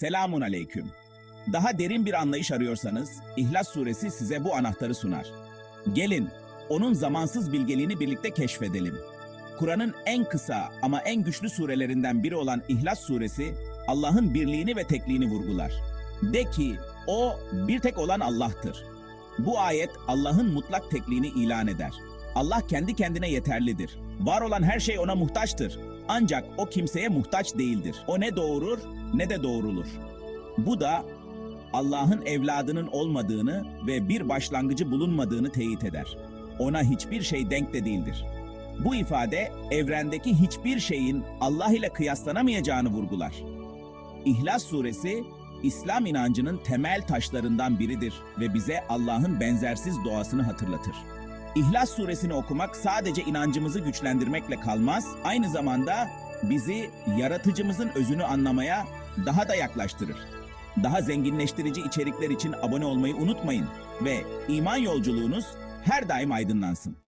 Selamun aleyküm. Daha derin bir anlayış arıyorsanız İhlas suresi size bu anahtarı sunar. Gelin onun zamansız bilgeliğini birlikte keşfedelim. Kur'an'ın en kısa ama en güçlü surelerinden biri olan İhlas suresi Allah'ın birliğini ve tekliğini vurgular. De ki o bir tek olan Allah'tır. Bu ayet Allah'ın mutlak tekliğini ilan eder. Allah kendi kendine yeterlidir. Var olan her şey ona muhtaçtır. Ancak o kimseye muhtaç değildir. O ne doğurur ne de doğrulur. Bu da Allah'ın evladının olmadığını ve bir başlangıcı bulunmadığını teyit eder. Ona hiçbir şey denk de değildir. Bu ifade evrendeki hiçbir şeyin Allah ile kıyaslanamayacağını vurgular. İhlas suresi İslam inancının temel taşlarından biridir ve bize Allah'ın benzersiz doğasını hatırlatır. İhlas suresini okumak sadece inancımızı güçlendirmekle kalmaz, aynı zamanda bizi yaratıcımızın özünü anlamaya daha da yaklaştırır. Daha zenginleştirici içerikler için abone olmayı unutmayın ve iman yolculuğunuz her daim aydınlansın.